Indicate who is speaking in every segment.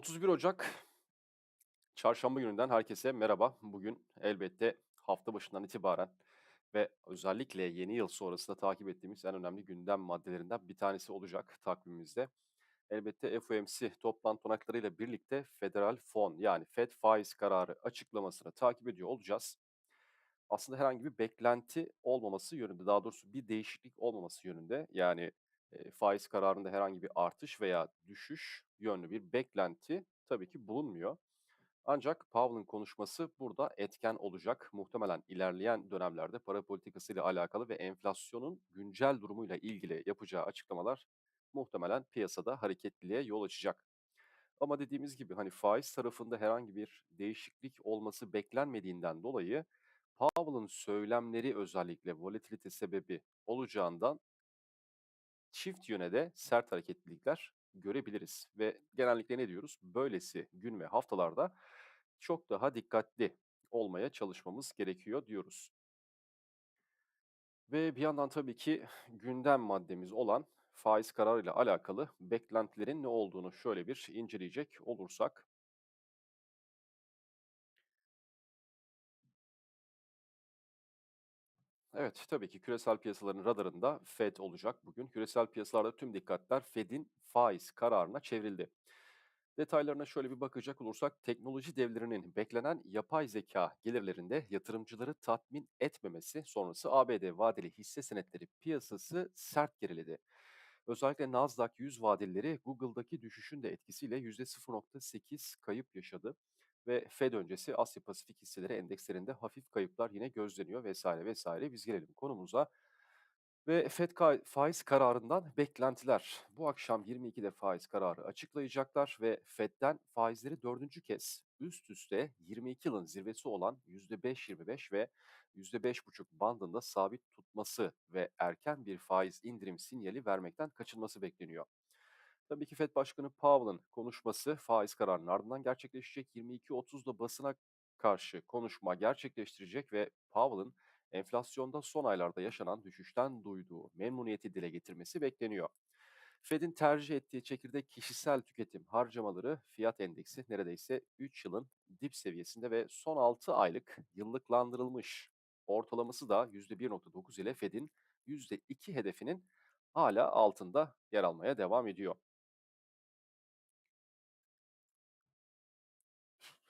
Speaker 1: 31 Ocak Çarşamba gününden herkese merhaba. Bugün elbette hafta başından itibaren ve özellikle yeni yıl sonrasında takip ettiğimiz en önemli gündem maddelerinden bir tanesi olacak takvimimizde. Elbette FOMC toplantı olanaklarıyla birlikte federal fon yani Fed faiz kararı açıklamasını takip ediyor olacağız. Aslında herhangi bir beklenti olmaması yönünde, daha doğrusu bir değişiklik olmaması yönünde yani faiz kararında herhangi bir artış veya düşüş yönlü bir beklenti tabii ki bulunmuyor. Ancak Powell'ın konuşması burada etken olacak. Muhtemelen ilerleyen dönemlerde para politikasıyla alakalı ve enflasyonun güncel durumuyla ilgili yapacağı açıklamalar muhtemelen piyasada hareketliliğe yol açacak. Ama dediğimiz gibi hani faiz tarafında herhangi bir değişiklik olması beklenmediğinden dolayı Powell'ın söylemleri özellikle volatilite sebebi olacağından çift yöne de sert hareketlilikler görebiliriz. Ve genellikle ne diyoruz? Böylesi gün ve haftalarda çok daha dikkatli olmaya çalışmamız gerekiyor diyoruz. Ve bir yandan tabii ki gündem maddemiz olan faiz kararıyla alakalı beklentilerin ne olduğunu şöyle bir inceleyecek olursak. Evet, tabii ki küresel piyasaların radarında Fed olacak bugün. Küresel piyasalarda tüm dikkatler Fed'in faiz kararına çevrildi. Detaylarına şöyle bir bakacak olursak teknoloji devlerinin beklenen yapay zeka gelirlerinde yatırımcıları tatmin etmemesi sonrası ABD vadeli hisse senetleri piyasası sert geriledi. Özellikle Nasdaq 100 vadeleri Google'daki düşüşün de etkisiyle %0.8 kayıp yaşadı ve Fed öncesi Asya Pasifik hisseleri endekslerinde hafif kayıplar yine gözleniyor vesaire vesaire. Biz gelelim konumuza. Ve FED faiz kararından beklentiler. Bu akşam 22'de faiz kararı açıklayacaklar ve FED'den faizleri dördüncü kez üst üste 22 yılın zirvesi olan %5.25 ve %5.5 bandında sabit tutması ve erken bir faiz indirim sinyali vermekten kaçınması bekleniyor. Tabii ki FED Başkanı Powell'ın konuşması faiz kararının ardından gerçekleşecek. 22.30'da basına karşı konuşma gerçekleştirecek ve Powell'ın enflasyonda son aylarda yaşanan düşüşten duyduğu memnuniyeti dile getirmesi bekleniyor. Fed'in tercih ettiği çekirdek kişisel tüketim harcamaları fiyat endeksi neredeyse 3 yılın dip seviyesinde ve son 6 aylık yıllıklandırılmış ortalaması da %1.9 ile Fed'in %2 hedefinin hala altında yer almaya devam ediyor.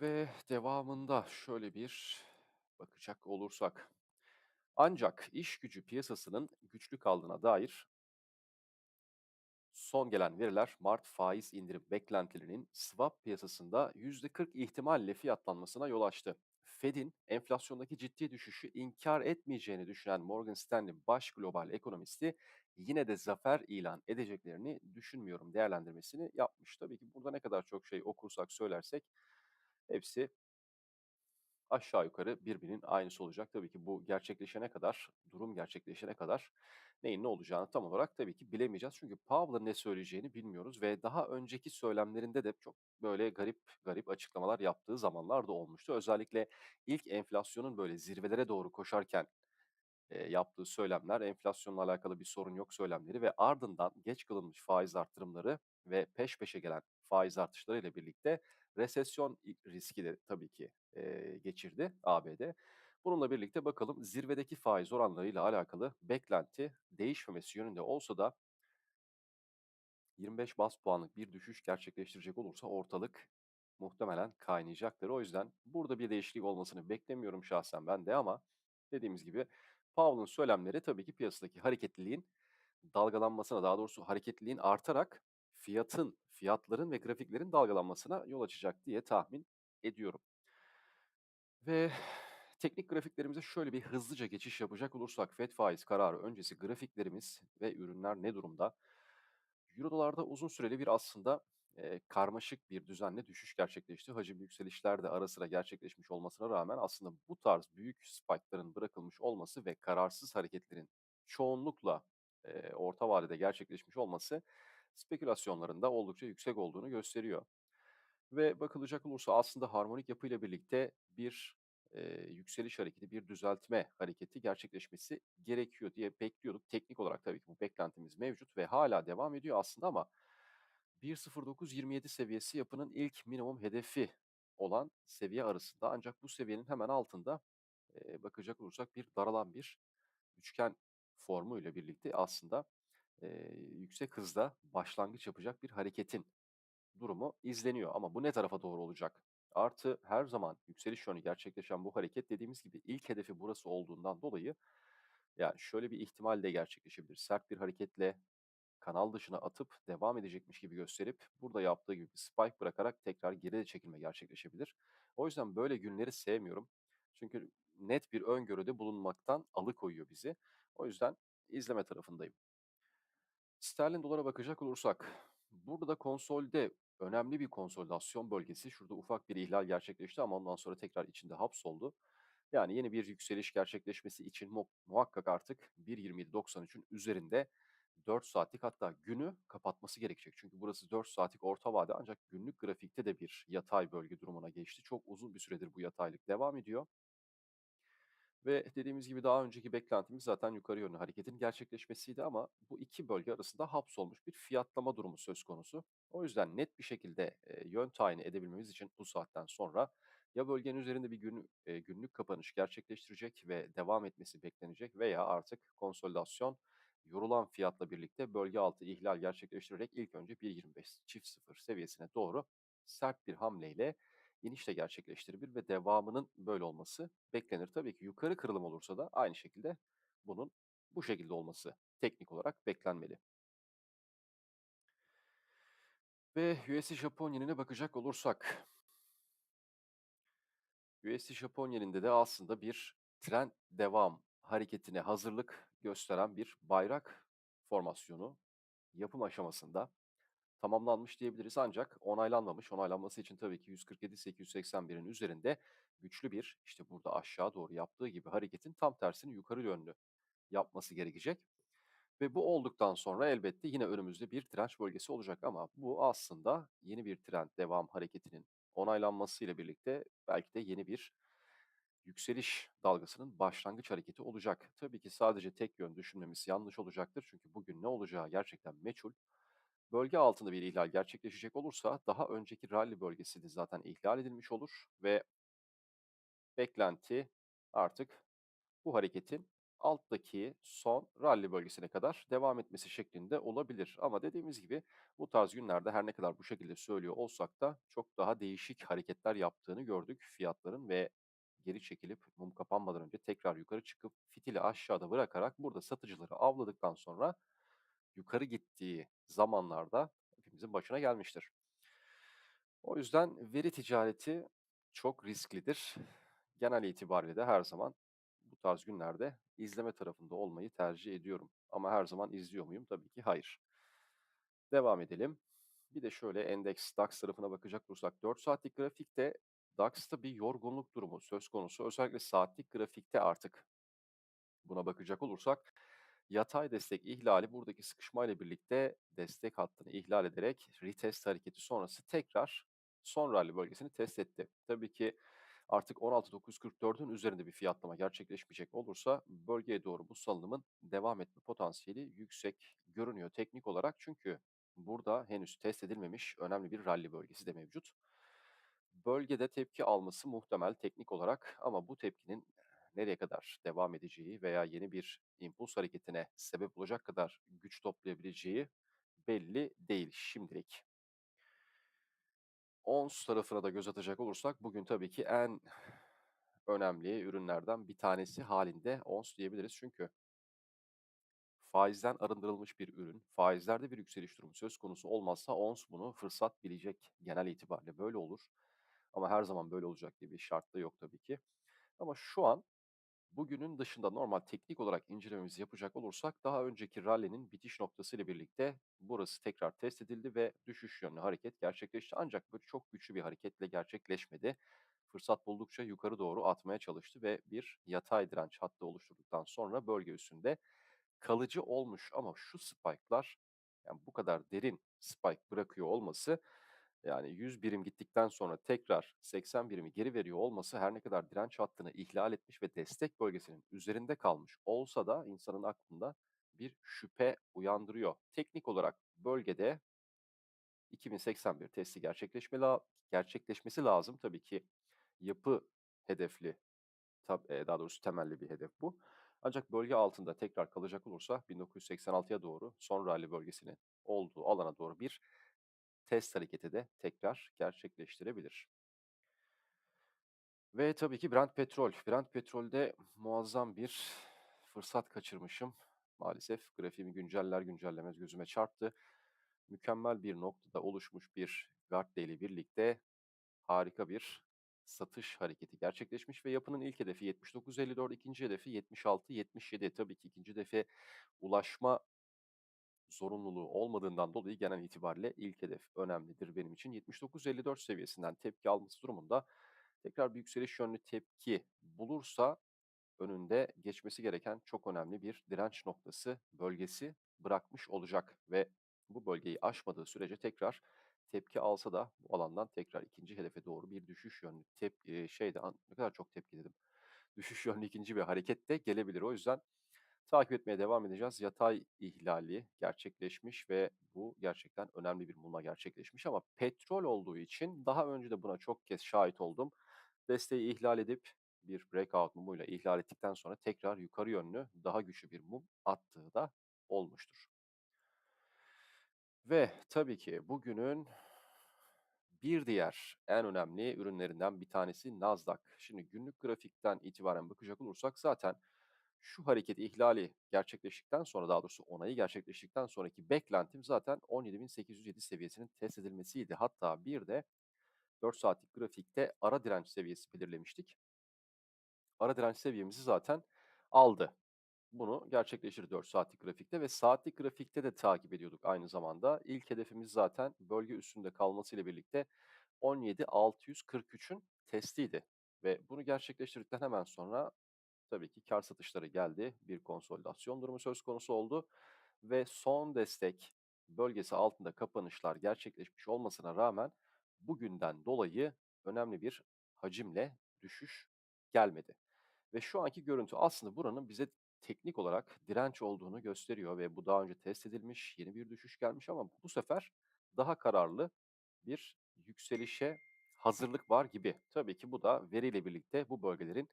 Speaker 1: Ve devamında şöyle bir bakacak olursak. Ancak iş gücü piyasasının güçlü kaldığına dair son gelen veriler Mart faiz indirim beklentilerinin swap piyasasında %40 ihtimalle fiyatlanmasına yol açtı. Fed'in enflasyondaki ciddi düşüşü inkar etmeyeceğini düşünen Morgan Stanley baş global ekonomisti yine de zafer ilan edeceklerini düşünmüyorum değerlendirmesini yapmış. Tabii ki burada ne kadar çok şey okursak söylersek hepsi aşağı yukarı birbirinin aynısı olacak. Tabii ki bu gerçekleşene kadar, durum gerçekleşene kadar neyin ne olacağını tam olarak tabii ki bilemeyeceğiz. Çünkü Powell'ın ne söyleyeceğini bilmiyoruz ve daha önceki söylemlerinde de çok böyle garip garip açıklamalar yaptığı zamanlar da olmuştu. Özellikle ilk enflasyonun böyle zirvelere doğru koşarken eee, yaptığı söylemler, enflasyonla alakalı bir sorun yok söylemleri ve ardından geç kalınmış faiz arttırımları ve peş peşe gelen faiz artışlarıyla birlikte resesyon riski de tabii ki eee, geçirdi ABD. Bununla birlikte bakalım zirvedeki faiz oranlarıyla alakalı beklenti değişmemesi yönünde olsa da 25 bas puanlık bir düşüş gerçekleştirecek olursa ortalık muhtemelen kaynayacaktır. O yüzden burada bir değişiklik olmasını beklemiyorum şahsen ben de ama dediğimiz gibi Powell'ın söylemleri tabii ki piyasadaki hareketliliğin dalgalanmasına, daha doğrusu hareketliliğin artarak fiyatın, fiyatların ve grafiklerin dalgalanmasına yol açacak diye tahmin ediyorum. Ve teknik grafiklerimize şöyle bir hızlıca geçiş yapacak olursak Fed faiz kararı öncesi grafiklerimiz ve ürünler ne durumda? Euro dolarda uzun süreli bir aslında eee, karmaşık bir düzenle düşüş gerçekleşti. Hacimli yükselişler de ara sıra gerçekleşmiş olmasına rağmen aslında bu tarz büyük spike'ların bırakılmış olması ve kararsız hareketlerin çoğunlukla eee, orta vadede gerçekleşmiş olması spekülasyonların da oldukça yüksek olduğunu gösteriyor. Ve bakılacak olursa aslında harmonik yapıyla birlikte bir eee, yükseliş hareketi, bir düzeltme hareketi gerçekleşmesi gerekiyor diye bekliyorduk. Teknik olarak tabii ki bu beklentimiz mevcut ve hala devam ediyor aslında ama 1.0927 seviyesi yapının ilk minimum hedefi olan seviye arasında ancak bu seviyenin hemen altında, eee, bakacak olursak bir daralan bir üçgen formu ile birlikte aslında, eee, yüksek hızda başlangıç yapacak bir hareketin durumu izleniyor ama bu ne tarafa doğru olacak? Artı her zaman yükseliş yönü gerçekleşen bu hareket dediğimiz gibi ilk hedefi burası olduğundan dolayı, yani, şöyle bir ihtimal de gerçekleşebilir. Sert bir hareketle kanal dışına atıp devam edecekmiş gibi gösterip burada yaptığı gibi bir spike bırakarak tekrar geri de çekilme gerçekleşebilir. O yüzden böyle günleri sevmiyorum. Çünkü net bir öngörüde bulunmaktan alıkoyuyor bizi. O yüzden izleme tarafındayım. Sterlin dolara bakacak olursak, burada da konsolde önemli bir konsolidasyon bölgesi. Şurada ufak bir ihlal gerçekleşti ama ondan sonra tekrar içinde hapsoldu. Yani yeni bir yükseliş gerçekleşmesi için mu muhakkak artık 1.27.93'ün üzerinde 4 saatlik hatta günü kapatması gerekecek. Çünkü burası 4 saatlik orta vade ancak günlük grafikte de bir yatay bölge durumuna geçti. Çok uzun bir süredir bu yataylık devam ediyor. Ve dediğimiz gibi daha önceki beklentimiz zaten yukarı yönlü hareketin gerçekleşmesiydi ama bu iki bölge arasında hapsolmuş bir fiyatlama durumu söz konusu. O yüzden net bir şekilde e, yön tayini edebilmemiz için bu saatten sonra ya bölgenin üzerinde bir gün, e, günlük kapanış gerçekleştirecek ve devam etmesi beklenecek veya artık konsolidasyon yorulan fiyatla birlikte bölge altı ihlal gerçekleştirerek ilk önce 1.25 çift sıfır seviyesine doğru sert bir hamleyle iniş de gerçekleştirebilir ve devamının böyle olması beklenir. Tabii ki yukarı kırılım olursa da aynı şekilde bunun bu şekilde olması teknik olarak beklenmeli. Ve USD Japon Yenine bakacak olursak, USD Japon Yeninde de aslında bir trend devam hareketine hazırlık gösteren bir bayrak formasyonu yapım aşamasında tamamlanmış diyebiliriz ancak onaylanmamış. Onaylanması için tabii ki 147.881'in üzerinde güçlü bir, işte burada aşağı doğru yaptığı gibi hareketin tam tersini yukarı yönlü yapması gerekecek. Ve bu olduktan sonra elbette yine önümüzde bir direnç bölgesi olacak ama bu aslında yeni bir trend devam hareketinin onaylanmasıyla birlikte belki de yeni bir yükseliş dalgasının başlangıç hareketi olacak. Tabii ki sadece tek yön düşünmemiz yanlış olacaktır çünkü bugün ne olacağı gerçekten meçhul. Bölge altında bir ihlal gerçekleşecek olursa daha önceki rally bölgesi de zaten ihlal edilmiş olur ve beklenti artık bu hareketin alttaki son rally bölgesine kadar devam etmesi şeklinde olabilir. Ama dediğimiz gibi bu tarz günlerde her ne kadar bu şekilde söylüyor olsak da çok daha değişik hareketler yaptığını gördük fiyatların ve geri çekilip mum kapanmadan önce tekrar yukarı çıkıp fitili aşağıda bırakarak burada satıcıları avladıktan sonra yukarı gittiği zamanlarda hepimizin başına gelmiştir. O yüzden veri ticareti çok risklidir. Genel itibariyle de her zaman bu tarz günlerde izleme tarafında olmayı tercih ediyorum. Ama her zaman izliyor muyum? Tabii ki hayır. Devam edelim. Bir de şöyle endeks DAX tarafına bakacak olursak 4 saatlik grafikte DAX'ta bir yorgunluk durumu söz konusu. Özellikle saatlik grafikte artık buna bakacak olursak Yatay destek ihlali buradaki sıkışmayla birlikte destek hattını ihlal ederek retest hareketi sonrası tekrar son rally bölgesini test etti. Tabii ki artık 16.944'ün üzerinde bir fiyatlama gerçekleşmeyecek olursa bölgeye doğru bu salınımın devam etme potansiyeli yüksek görünüyor teknik olarak. Çünkü burada henüz test edilmemiş önemli bir rally bölgesi de mevcut. Bölgede tepki alması muhtemel teknik olarak ama bu tepkinin nereye kadar devam edeceği veya yeni bir impuls hareketine sebep olacak kadar güç toplayabileceği belli değil şimdilik. Ons tarafına da göz atacak olursak bugün tabii ki en önemli ürünlerden bir tanesi halinde ons diyebiliriz. Çünkü faizden arındırılmış bir ürün, faizlerde bir yükseliş durumu söz konusu olmazsa ons bunu fırsat bilecek genel itibariyle böyle olur. Ama her zaman böyle olacak diye bir şart da yok tabii ki. Ama şu an Bugünün dışında normal teknik olarak incelememizi yapacak olursak daha önceki rally'nin bitiş noktası ile birlikte burası tekrar test edildi ve düşüş yönlü hareket gerçekleşti. Ancak böyle çok güçlü bir hareketle gerçekleşmedi. Fırsat buldukça yukarı doğru atmaya çalıştı ve bir yatay direnç hattı oluşturduktan sonra bölge üstünde kalıcı olmuş ama şu spike'lar yani bu kadar derin spike bırakıyor olması yani 100 birim gittikten sonra tekrar 80 birimi geri veriyor olması her ne kadar direnç hattını ihlal etmiş ve destek bölgesinin üzerinde kalmış olsa da insanın aklında bir şüphe uyandırıyor. Teknik olarak bölgede 2081 testi gerçekleşme gerçekleşmesi lazım. Tabii ki yapı hedefli, daha doğrusu temelli bir hedef bu. Ancak bölge altında tekrar kalacak olursa 1986'ya doğru son ralli bölgesinin olduğu alana doğru bir test hareketi de tekrar gerçekleştirebilir. Ve tabii ki Brent petrol. Brent petrolde muazzam bir fırsat kaçırmışım. Maalesef grafiğimi günceller güncellemez gözüme çarptı. Mükemmel bir noktada oluşmuş bir Gart'le ile birlikte harika bir satış hareketi gerçekleşmiş ve yapının ilk hedefi 79.54, ikinci hedefi 76.77. Tabii ki ikinci hedefe ulaşma zorunluluğu olmadığından dolayı genel itibariyle ilk hedef önemlidir benim için. 79.54 seviyesinden tepki alması durumunda tekrar bir yükseliş yönlü tepki bulursa önünde geçmesi gereken çok önemli bir direnç noktası bölgesi bırakmış olacak ve bu bölgeyi aşmadığı sürece tekrar tepki alsa da bu alandan tekrar ikinci hedefe doğru bir düşüş yönlü tep eee, şeyde ne kadar çok tepki dedim. Düşüş yönlü ikinci bir hareket de gelebilir. O yüzden takip etmeye devam edeceğiz. Yatay ihlali gerçekleşmiş ve bu gerçekten önemli bir mumla gerçekleşmiş ama petrol olduğu için daha önce de buna çok kez şahit oldum. Desteği ihlal edip bir breakout mumuyla ihlal ettikten sonra tekrar yukarı yönlü daha güçlü bir mum attığı da olmuştur. Ve tabii ki bugünün bir diğer en önemli ürünlerinden bir tanesi Nasdaq. Şimdi günlük grafikten itibaren bakacak olursak zaten şu hareket ihlali gerçekleştikten sonra daha doğrusu onayı gerçekleştikten sonraki beklentim zaten 17.807 seviyesinin test edilmesiydi. Hatta bir de 4 saatlik grafikte ara direnç seviyesi belirlemiştik. Ara direnç seviyemizi zaten aldı. Bunu gerçekleşir 4 saatlik grafikte ve saatlik grafikte de takip ediyorduk aynı zamanda. İlk hedefimiz zaten bölge üstünde kalmasıyla birlikte 17.643'ün testiydi. Ve bunu gerçekleştirdikten hemen sonra tabii ki kar satışları geldi. Bir konsolidasyon durumu söz konusu oldu ve son destek bölgesi altında kapanışlar gerçekleşmiş olmasına rağmen bugünden dolayı önemli bir hacimle düşüş gelmedi. Ve şu anki görüntü aslında buranın bize teknik olarak direnç olduğunu gösteriyor ve bu daha önce test edilmiş, yeni bir düşüş gelmiş ama bu sefer daha kararlı bir yükselişe hazırlık var gibi. Tabii ki bu da veriyle birlikte bu bölgelerin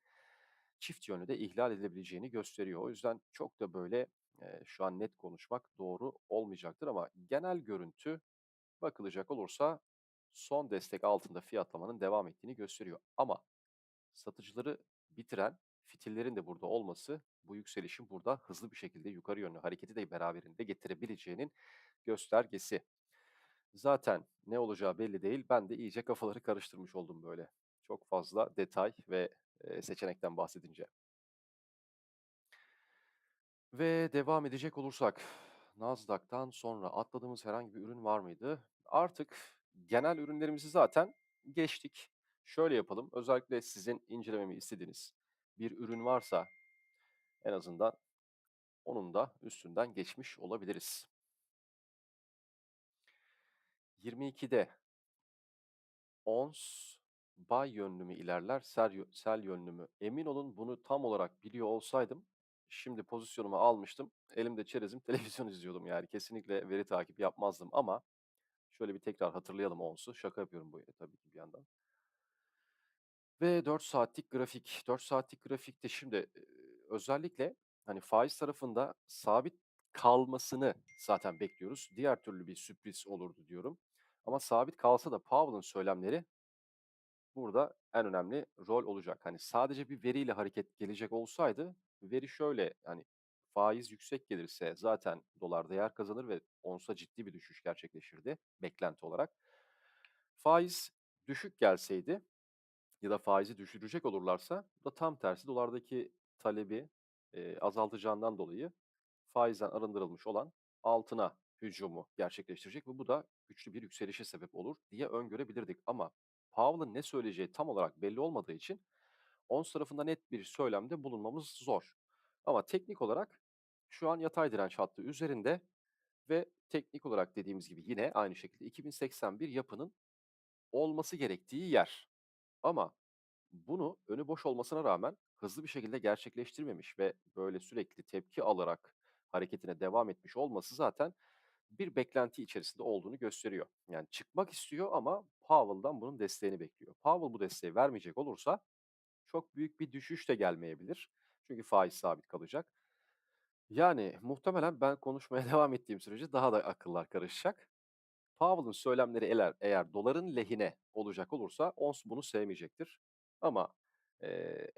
Speaker 1: çift yönlü de ihlal edilebileceğini gösteriyor. O yüzden çok da böyle eee, şu an net konuşmak doğru olmayacaktır ama genel görüntü bakılacak olursa son destek altında fiyatlamanın devam ettiğini gösteriyor. Ama satıcıları bitiren fitillerin de burada olması bu yükselişin burada hızlı bir şekilde yukarı yönlü hareketi de beraberinde getirebileceğinin göstergesi. Zaten ne olacağı belli değil. Ben de iyice kafaları karıştırmış oldum böyle. Çok fazla detay ve seçenekten bahsedince. Ve devam edecek olursak Nasdaq'tan sonra atladığımız herhangi bir ürün var mıydı? Artık genel ürünlerimizi zaten geçtik. Şöyle yapalım. Özellikle sizin incelememi istediğiniz bir ürün varsa en azından onun da üstünden geçmiş olabiliriz. 22'de ons buy yönlü mü ilerler, sell, yö- sell yönlü mü? Emin olun bunu tam olarak biliyor olsaydım şimdi pozisyonumu almıştım. Elimde çerezim televizyon izliyordum yani kesinlikle veri takip yapmazdım ama şöyle bir tekrar hatırlayalım onsu. Şaka yapıyorum bu tabii ki bir yandan. Ve 4 saatlik grafik. 4 saatlik grafikte şimdi eee, özellikle hani faiz tarafında sabit kalmasını zaten bekliyoruz. Diğer türlü bir sürpriz olurdu diyorum. Ama sabit kalsa da Powell'ın söylemleri burada en önemli rol olacak. Hani sadece bir veriyle hareket gelecek olsaydı veri şöyle hani faiz yüksek gelirse zaten dolar değer kazanır ve onsa ciddi bir düşüş gerçekleşirdi beklenti olarak. Faiz düşük gelseydi ya da faizi düşürecek olurlarsa da tam tersi dolardaki talebi eee, azaltacağından dolayı faizden arındırılmış olan altına hücumu gerçekleştirecek ve bu da güçlü bir yükselişe sebep olur diye öngörebilirdik. Ama Powell'ın ne söyleyeceği tam olarak belli olmadığı için ons tarafında net bir söylemde bulunmamız zor. Ama teknik olarak şu an yatay direnç hattı üzerinde ve teknik olarak dediğimiz gibi yine aynı şekilde 2081 yapının olması gerektiği yer. Ama bunu önü boş olmasına rağmen hızlı bir şekilde gerçekleştirmemiş ve böyle sürekli tepki alarak hareketine devam etmiş olması zaten bir beklenti içerisinde olduğunu gösteriyor. Yani çıkmak istiyor ama Powell'dan bunun desteğini bekliyor. Powell bu desteği vermeyecek olursa çok büyük bir düşüş de gelmeyebilir. Çünkü faiz sabit kalacak. Yani muhtemelen ben konuşmaya devam ettiğim sürece daha da akıllar karışacak. Powell'ın söylemleri eğer, eğer doların lehine olacak olursa ons bunu sevmeyecektir. Ama eee,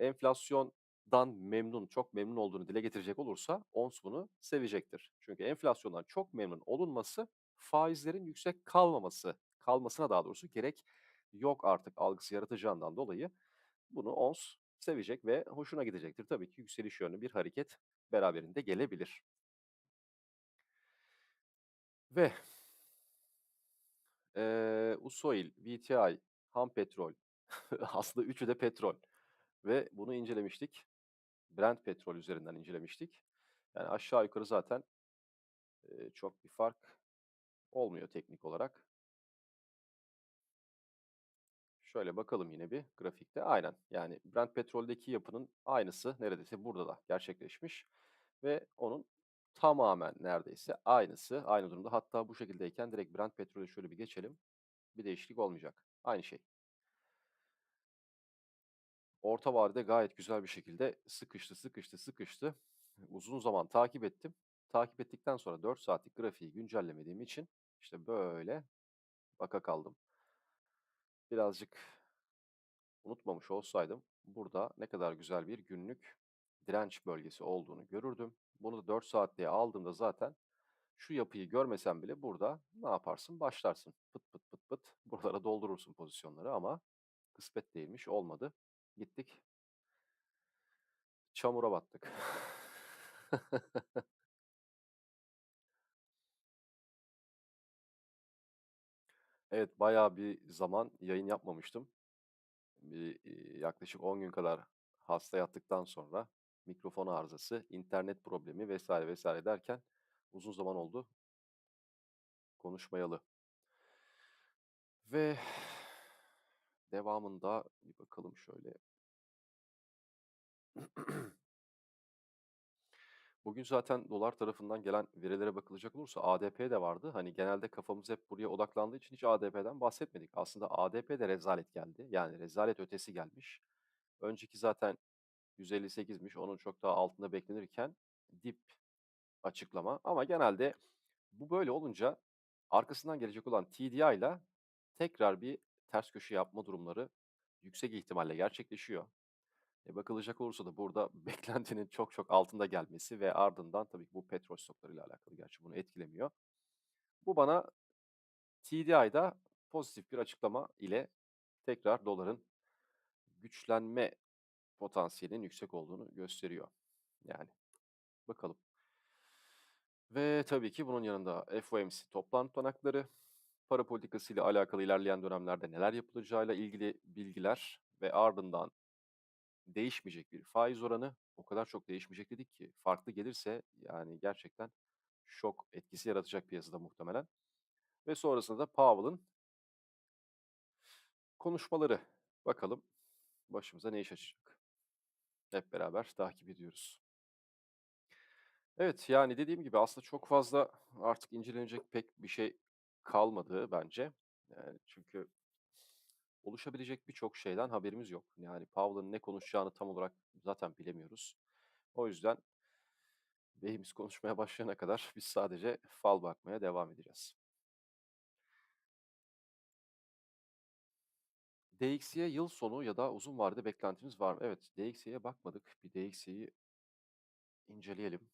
Speaker 1: enflasyondan memnun, çok memnun olduğunu dile getirecek olursa ons bunu sevecektir. Çünkü enflasyondan çok memnun olunması faizlerin yüksek kalmaması, kalmasına daha doğrusu gerek yok artık algısı yaratacağından dolayı bunu ons sevecek ve hoşuna gidecektir. Tabii ki yükseliş yönlü bir hareket beraberinde gelebilir. Ve Eee, Usoil, VTI, ham petrol. Aslında üçü de petrol ve bunu incelemiştik. Brent petrol üzerinden incelemiştik. Yani aşağı yukarı zaten, eee, çok bir fark olmuyor teknik olarak. Şöyle bakalım yine bir grafikte. Aynen, yani Brent petroldeki yapının aynısı neredeyse burada da gerçekleşmiş ve onun tamamen neredeyse aynısı, aynı durumda. Hatta bu şekildeyken direkt Brent petrolü şöyle bir geçelim. Bir değişiklik olmayacak. Aynı şey. Orta vadede gayet güzel bir şekilde sıkıştı, sıkıştı, sıkıştı. Uzun zaman takip ettim. Takip ettikten sonra 4 saatlik grafiği güncellemediğim için işte böyle baka kaldım. Birazcık unutmamış olsaydım burada ne kadar güzel bir günlük direnç bölgesi olduğunu görürdüm. Bunu da 4 saatliğe aldığımda zaten şu yapıyı görmesen bile burada ne yaparsın? Başlarsın. Pıt pıt pıt pıt buralara doldurursun pozisyonları ama kısmet değilmiş olmadı. Gittik Çamura battık. Evet, bayağı bir zaman yayın yapmamıştım. Bir, yaklaşık 10 gün kadar hasta yattıktan sonra mikrofon arızası, internet problemi vesaire vesaire derken uzun zaman oldu konuşmayalı. Ve devamında bir bakalım şöyle. Bugün zaten dolar tarafından gelen verilere bakılacak olursa ADP de vardı. Hani genelde kafamız hep buraya odaklandığı için hiç ADP'den bahsetmedik. Aslında ADP de rezalet geldi. Yani rezalet ötesi gelmiş. Önceki zaten 158'miş. Onun çok daha altında beklenirken dip açıklama. Ama genelde bu böyle olunca arkasından gelecek olan TDI ile tekrar bir ters köşe yapma durumları yüksek ihtimalle gerçekleşiyor. E, bakılacak olursa da burada beklentinin çok çok altında gelmesi ve ardından tabii ki bu petrol stoklarıyla alakalı gerçi bunu etkilemiyor. Bu bana TDI'da pozitif bir açıklama ile tekrar doların güçlenme potansiyelinin yüksek olduğunu gösteriyor. Yani bakalım. Ve tabii ki bunun yanında FOMC toplantı tutanakları, para politikası ile alakalı ilerleyen dönemlerde neler yapılacağıyla ilgili bilgiler ve ardından değişmeyecek bir faiz oranı. O kadar çok değişmeyecek dedik ki farklı gelirse yani gerçekten şok etkisi yaratacak piyasada muhtemelen. Ve sonrasında da Powell'ın konuşmaları. Bakalım başımıza ne iş açacak. Hep beraber takip ediyoruz. Evet yani dediğim gibi aslında çok fazla artık incelenecek pek bir şey kalmadı bence. Yani çünkü oluşabilecek birçok şeyden haberimiz yok. Yani Powell'ın ne konuşacağını tam olarak zaten bilemiyoruz. O yüzden beyimiz konuşmaya başlayana kadar biz sadece fal bakmaya devam edeceğiz. DXY yıl sonu ya da uzun vadede beklentimiz var mı? Evet, DXY'ye bakmadık. Bir DXY'yi inceleyelim.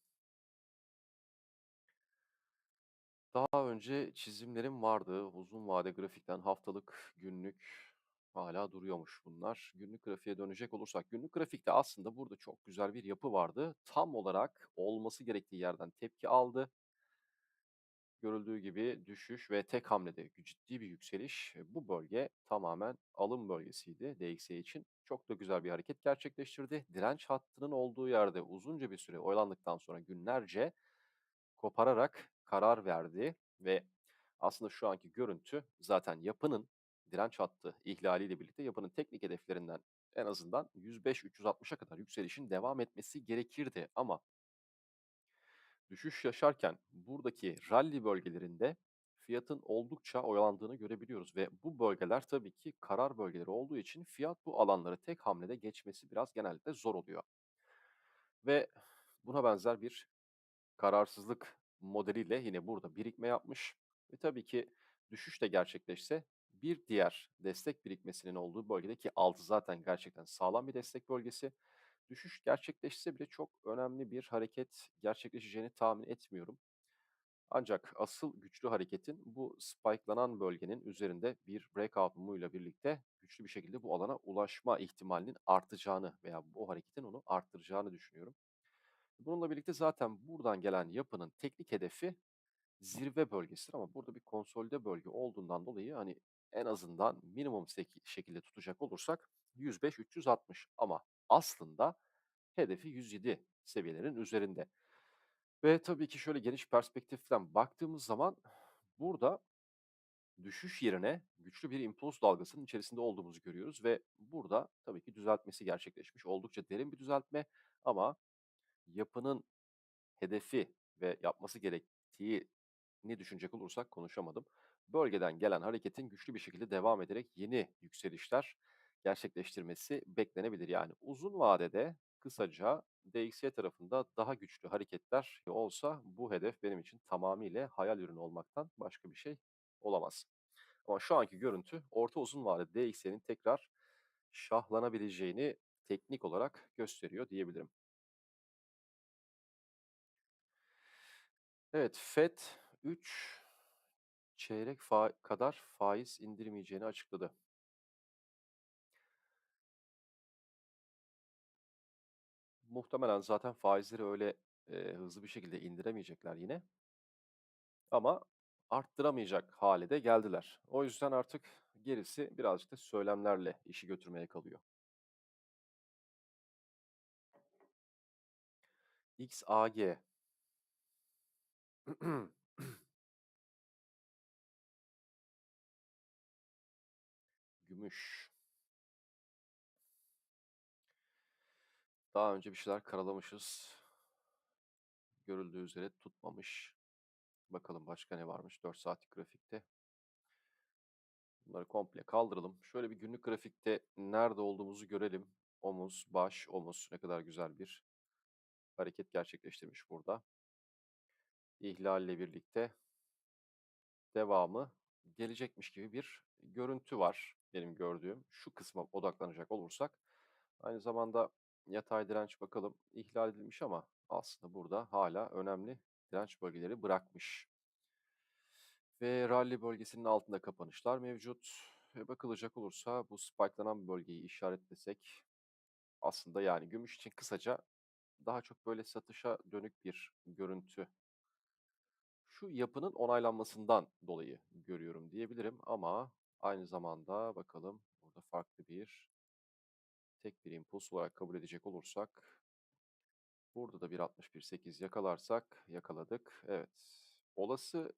Speaker 1: Daha önce çizimlerim vardı. Uzun vade grafikten haftalık, günlük hala duruyormuş bunlar. Günlük grafiğe dönecek olursak, günlük grafikte aslında burada çok güzel bir yapı vardı. Tam olarak olması gerektiği yerden tepki aldı. Görüldüğü gibi düşüş ve tek hamlede ciddi bir yükseliş. E, Bu bölge tamamen alım bölgesiydi DXY için. Çok da güzel bir hareket gerçekleştirdi. Direnç hattının olduğu yerde uzunca bir süre oyalandıktan sonra günlerce kopararak karar verdi ve aslında şu anki görüntü zaten yapının direnç hattı ihlaliyle birlikte yapının teknik hedeflerinden en azından 105-360'a kadar yükselişin devam etmesi gerekirdi ama Düşüş yaşarken buradaki rally bölgelerinde fiyatın oldukça oyalandığını görebiliyoruz ve bu bölgeler tabii ki karar bölgeleri olduğu için fiyat bu alanları tek hamlede geçmesi biraz genellikle zor oluyor. Ve buna benzer bir kararsızlık modeliyle yine burada birikme yapmış ve tabii ki düşüş de gerçekleşse bir diğer destek birikmesinin olduğu bölgedeki altı zaten gerçekten sağlam bir destek bölgesi. Düşüş gerçekleşse bile çok önemli bir hareket gerçekleşeceğini tahmin etmiyorum. Ancak asıl güçlü hareketin bu spike'lanan bölgenin üzerinde bir breakout mumuyla birlikte güçlü bir şekilde bu alana ulaşma ihtimalinin artacağını veya bu hareketin onu arttıracağını düşünüyorum. Bununla birlikte zaten buradan gelen yapının teknik hedefi zirve bölgesidir ama burada bir konsolide bölge olduğundan dolayı hani en azından minimum şekilde tutacak olursak 105-360 ama aslında hedefi 107 seviyelerin üzerinde. Ve tabii ki şöyle geniş perspektiften baktığımız zaman burada düşüş yerine güçlü bir impuls dalgasının içerisinde olduğumuzu görüyoruz ve burada tabii ki düzeltmesi gerçekleşmiş. Oldukça derin bir düzeltme ama yapının hedefi ve yapması gerektiğini düşünecek olursak konuşamadım. Bölgeden gelen hareketin güçlü bir şekilde devam ederek yeni yükselişler gerçekleştirmesi beklenebilir. Yani uzun vadede kısaca DXY tarafında daha güçlü hareketler olsa bu hedef benim için tamamıyla hayal ürünü olmaktan başka bir şey olamaz. Ama şu anki görüntü orta uzun vadede DXY'nin tekrar şahlanabileceğini teknik olarak gösteriyor diyebilirim. Evet, FED 3 çeyrek fa kadar faiz indirmeyeceğini açıkladı. Muhtemelen zaten faizleri öyle, eee, hızlı bir şekilde indiremeyecekler yine ama arttıramayacak hâle de geldiler. O yüzden artık gerisi birazcık da söylemlerle işi götürmeye kalıyor. XAG. Gümüş. Daha önce bir şeyler karalamışız. Görüldüğü üzere tutmamış. Bakalım başka ne varmış 4 saatlik grafikte. Bunları komple kaldıralım. Şöyle bir günlük grafikte nerede olduğumuzu görelim. Omuz, baş, omuz ne kadar güzel bir hareket gerçekleştirmiş burada. İhlalle birlikte devamı gelecekmiş gibi bir görüntü var benim gördüğüm. Şu kısma odaklanacak olursak. Aynı zamanda yatay direnç bakalım ihlal edilmiş ama aslında burada hala önemli direnç bölgeleri bırakmış. Ve rally bölgesinin altında kapanışlar mevcut. Ve bakılacak olursa bu spike'lanan bölgeyi işaretlesek aslında yani gümüş için kısaca daha çok böyle satışa dönük bir görüntü. Şu yapının onaylanmasından dolayı görüyorum diyebilirim ama aynı zamanda bakalım burada farklı bir tek bir impuls olarak kabul edecek olursak burada da bir 61.8 yakalarsak yakaladık. Evet. Olası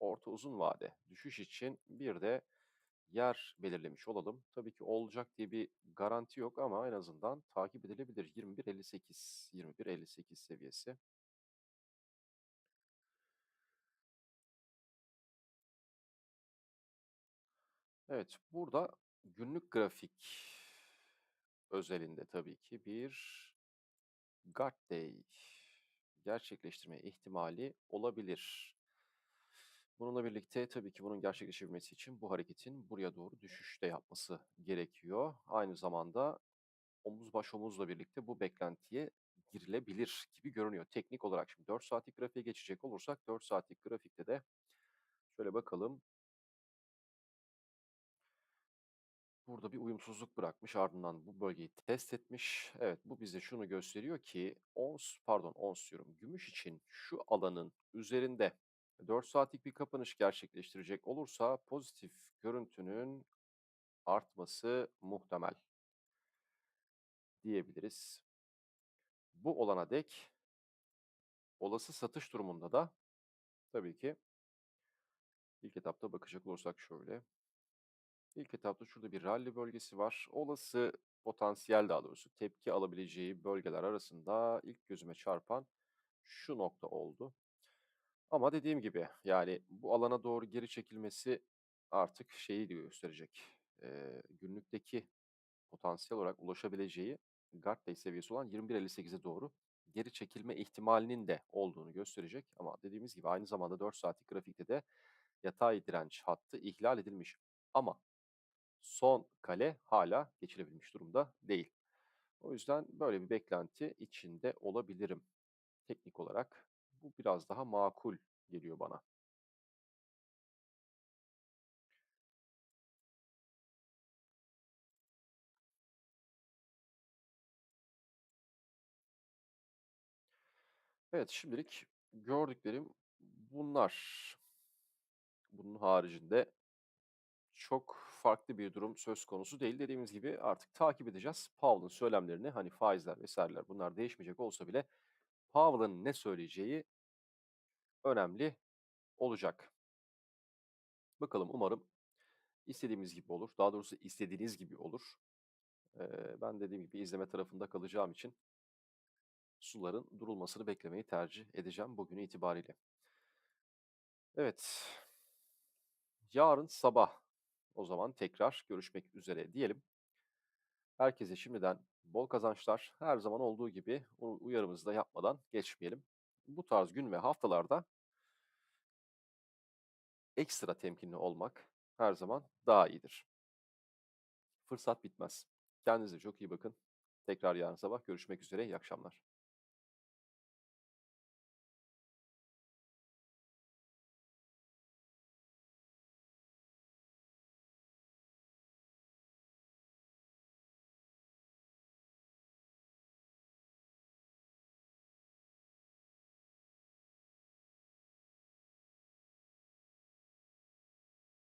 Speaker 1: orta uzun vade düşüş için bir de yer belirlemiş olalım. Tabii ki olacak diye bir garanti yok ama en azından takip edilebilir. 21.58, 21.58 seviyesi. Evet, burada günlük grafik özelinde tabii ki bir guard day gerçekleştirme ihtimali olabilir. Bununla birlikte tabii ki bunun gerçekleşebilmesi için bu hareketin buraya doğru düşüşte yapması gerekiyor. Aynı zamanda omuz baş omuzla birlikte bu beklentiye girilebilir gibi görünüyor teknik olarak. Şimdi 4 saatlik grafiğe geçecek olursak 4 saatlik grafikte de şöyle bakalım. Burada bir uyumsuzluk bırakmış ardından bu bölgeyi test etmiş. Evet bu bize şunu gösteriyor ki ons pardon ons diyorum gümüş için şu alanın üzerinde 4 saatlik bir kapanış gerçekleştirecek olursa pozitif görüntünün artması muhtemel diyebiliriz. Bu olana dek olası satış durumunda da tabii ki ilk etapta bakacak olursak şöyle. İlk etapta şurada bir rally bölgesi var. Olası potansiyel daha doğrusu tepki alabileceği bölgeler arasında ilk gözüme çarpan şu nokta oldu. Ama dediğim gibi, yani, bu alana doğru geri çekilmesi artık şeyi de gösterecek, eee, günlükteki potansiyel olarak ulaşabileceği guard day seviyesi olan 21.58'e doğru geri çekilme ihtimalinin de olduğunu gösterecek. Ama dediğimiz gibi aynı zamanda 4 saatlik grafikte de yatay direnç hattı ihlal edilmiş. Ama son kale hala geçilebilmiş durumda değil. O yüzden böyle bir beklenti içinde olabilirim. Teknik olarak bu biraz daha makul geliyor bana. Evet, şimdilik gördüklerim bunlar. Bunun haricinde çok farklı bir durum söz konusu değil. Dediğimiz gibi artık takip edeceğiz. Powell'ın söylemlerini, hani faizler vesaireler bunlar değişmeyecek olsa bile Powell'ın ne söyleyeceği önemli olacak. Bakalım umarım istediğimiz gibi olur. Daha doğrusu istediğiniz gibi olur. Eee, ben dediğim gibi izleme tarafında kalacağım için suların durulmasını beklemeyi tercih edeceğim bugün itibariyle. Evet. Yarın sabah o zaman tekrar görüşmek üzere diyelim. Herkese şimdiden bol kazançlar. Her zaman olduğu gibi uyarımızı da yapmadan geçmeyelim. Bu tarz gün ve haftalarda ekstra temkinli olmak her zaman daha iyidir. Fırsat bitmez. Kendinize çok iyi bakın. Tekrar yarın sabah görüşmek üzere. İyi akşamlar.